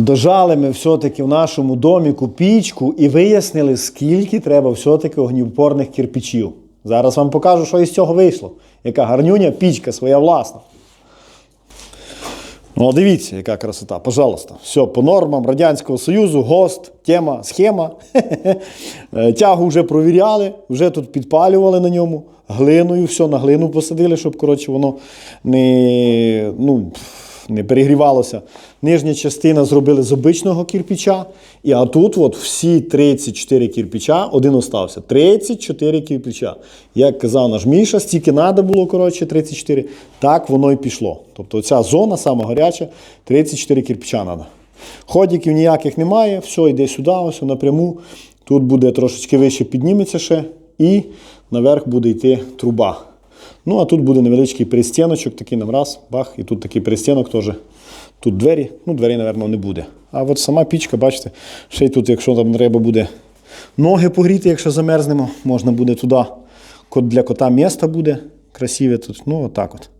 Дожали ми все-таки в нашому доміку пічку і вияснили, скільки треба все-таки огнівпорних кирпичів. Зараз вам покажу, що із цього вийшло. Яка гарнюня пічка своя власна. Ну, дивіться, яка красота, пожалуйста. Все по нормам Радянського Союзу, ГОСТ, тема, схема. Е, Тягу вже провіряли, вже тут підпалювали на ньому, глиною, все на глину посадили, щоб коротше, воно не, ну, не перегрівалося. Нижня частина зробили з обичного кирпича. І а тут от всі 34 кирпича, один остався. 34 кирпича. Як казав наш Міша, стільки треба було, коротше, 34, так воно і пішло. Тобто ця зона, сама гаряча, 34 кирпича треба. Ходиків ніяких немає, все йде сюди, ось напряму. Тут буде трошечки вище підніметься ще, і наверх буде йти труба. Ну, а тут буде невеличкий перестіночок, такий нам раз, бах, і тут такий перестінок теж. Тут двері, ну, дверей, напевно, не буде. А от сама пічка, бачите, ще й тут, якщо там треба буде ноги погріти, якщо замерзнемо, можна буде туди. Для кота місто буде красиве тут. Ну, отак от.